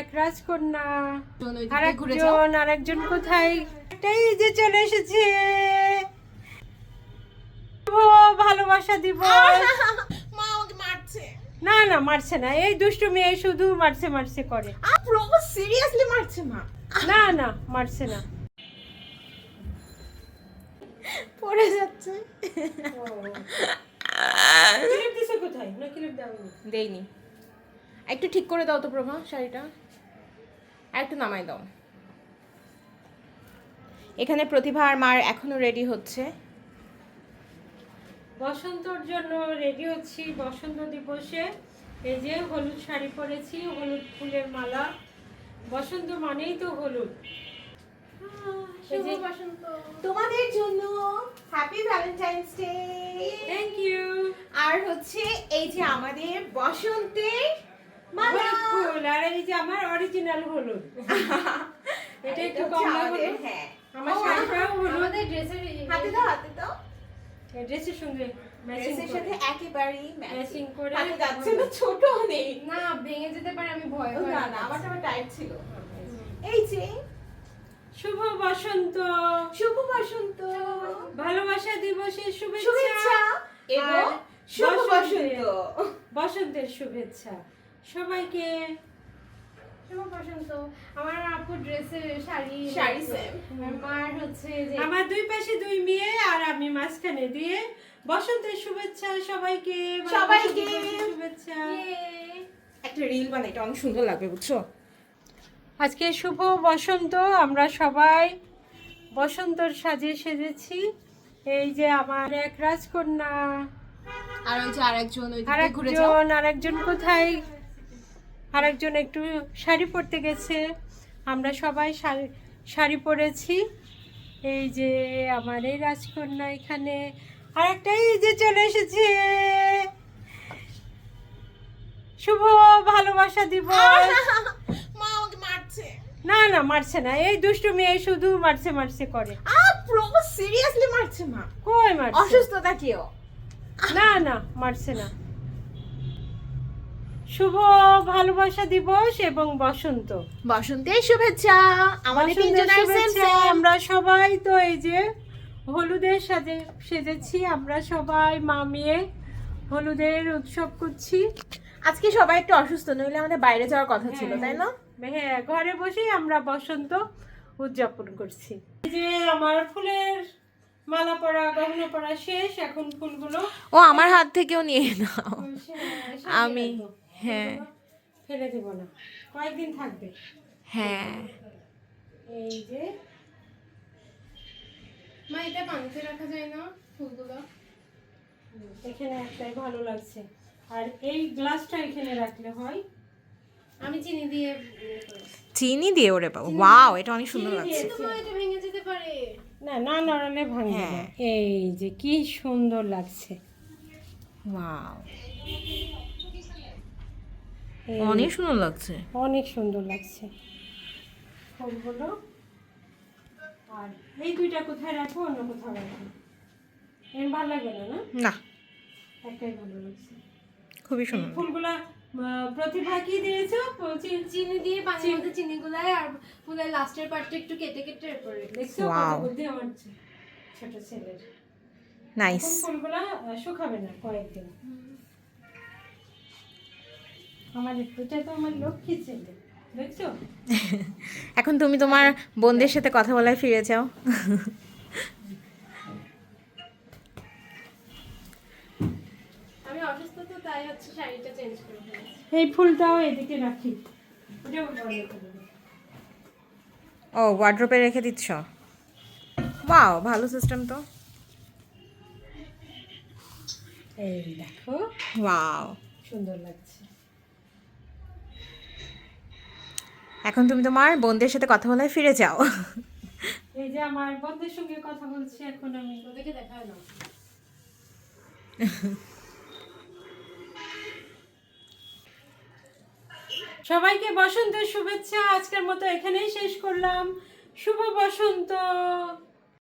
এক রাজকন্যা। চল ওই দিকে আর ঘুরে যাও। একজন আর একজন কোথায়? এটাই যে চলে এসেছে। ভালোবাসা দিব। মা আমাকে মারছে। না না মারছে না। এই দুষ্টু মেয়ে শুধু মারছে মারছে করে। সিরিয়াসলি মারছে মা। না না মারছে না। পড়ে যাচ্ছে। কোথায়? না ক্লিপ একটু ঠিক করে দাও তো প্রভা শাড়িটা। একটু নামাই দাও। এখানে প্রতিভা আর মার এখনও রেডি হচ্ছে। বসন্তর জন্য রেডি হচ্ছি বসন্ত দিবসে। এই যে হলুদ শাড়ি পরেছি হলুদ ফুলের মালা। বসন্ত মানেই তো হলুদ। তোমাদের জন্য happy Valentine's day thank you আর হচ্ছে এই যে আমাদের বসন্তের ফুল আর এই যে আমার অরিজিনাল হলুদ। এটা একটু কমলা হলুদ। হ্যাঁ। আমার শাড়িটাও হলুদ। আমাদের ড্রেসের হাতে দাও হাতে দাও। ড্রেসের সঙ্গে ড্রেসের সাথে একেবারেই ম্যাচিং ম্যাচিং করে হাতে যাচ্ছে না ছোট নেই। না ভেঙে যেতে পারে আমি ভয় ও, না না আমার আমার টাইট ছিল। এই যে শুভ বসন্ত। শুভ বসন্ত। ভালোবাসা দিবসের শুভেচ্ছা। এবং শুভ বসন্ত। বসন্তের শুভেচ্ছা। সবাইকে। আমার আপুর ড্রেসের শাড়ি শাড়ি মার হচ্ছে আমার দুই পাশে দুই মেয়ে আর আমি মাঝখানে দিয়ে। বসন্তের শুভেচ্ছা সবাইকে সবাইকে। শুভেচ্ছা। একটা রিল বানাই এটা অনেক সুন্দর লাগবে বুঝছ? আজকে শুভ বসন্ত আমরা সবাই বসন্তর সাজে সেজেছি। এই যে আমার এক রাজকন্যা। আর ওই যে আরেকজন একজন আর একজন কোথায়? আর একজন একটু শাড়ি পরতে গেছে। আমরা সবাই শাড়ি শাড়ি পরেছি। এই যে আমার এই রাজকন্যা এখানে। আর একটা এই যে চলে এসেছে। শুভ ভালোবাসা দিব মা আমাকে মারছে। না না মারছে না। এই দুষ্টু মেয়ে শুধু মারছে মারছে করে। আ সিরিয়াসলি মারছে মা। কই মারছে? অসুস্থতা কেউ না না মারছে না। শুভ ভালোবাসা দিবস এবং বসন্ত। বসন্তের শুভেচ্ছা। আমাদের তিনজনের শুভেচ্ছা। আমরা সবাই তো এই যে হলুদের সাজে সেজেছি আমরা সবাই মামিয়ে হলুদের উৎসব করছি। আজকে সবাই একটু অসুস্থ নইলে আমাদের বাইরে যাওয়ার কথা ছিল তাই না? হ্যাঁ ঘরে বসেই আমরা বসন্ত উদযাপন করছি। এই যে আমার ফুলের মালা পরা গহনা পরা শেষ এখন ফুলগুলো ও আমার হাত থেকেও নিয়ে নাও। আমি রাখব। হ্যাঁ। ফেলে দেব। না। কয়েকদিন থাকবে। হ্যাঁ। এই যে। মা এটা পানিতে রাখা যায় না ফুলগুলো? এখানে একটাই ভালো লাগছে। আর এই গ্লাসটা এখানে রাখলে হয়? আমি চিনি দিয়ে ইয়ে চিনি দিয়ে ওরে বাবা ওয়াও এটা অনেক সুন্দর লাগছে। এটা ভেঙে যেতে পারে। না না নড়ালে ভাঙবে না। হ্যাঁ। এই যে কি সুন্দর লাগছে। ওয়াও। অনেক সুন্দর লাগছে। অনেক সুন্দর লাগছে। ফুলগুলো আর এই দুইটা কোথায় রাখব অন্য কোথাও রাখব? এর ভালো লাগবে না না? না। একটাই ভালো লাগছে। খুবই সুন্দর। ফুলগুলা প্রতিভা কি দিয়েছ? চিনি দিয়ে পানির মধ্যে চিনি গুলায় আর ফুলের লাস্টের পার্টটা একটু কেটে কেটে এরপরে দেখছ. কত বুদ্ধি আমার ছোট ছেলের। নাইস ফুলগুলা শুকাবে না কয়েকদিন। আমার এটা তো আমার লক্ষ্মী ছেলে দেখছ? এখন তুমি তোমার বোনদের সাথে কথা বলায় ফিরে যাও। আমি অসুস্থ তো তাই হচ্ছে শাড়িটা চেঞ্জ করে এই ফুলটাও এদিকে রাখি। ও ওয়ার্ড্রোপে রেখে দিচ্ছ? ওয়াও ভালো সিস্টেম তো। এই দেখো। ওয়াও সুন্দর লাগছে। এখন তুমি তোমার বোনদের সাথে কথা বলে ফিরে যাও। এই যে আমার বোনদের সঙ্গে কথা বলছি, এখন আমি ওদেরকে দেখায় না সবাইকে বসন্তের শুভেচ্ছা, আজকের মতো এখানেই শেষ করলাম। শুভ বসন্ত।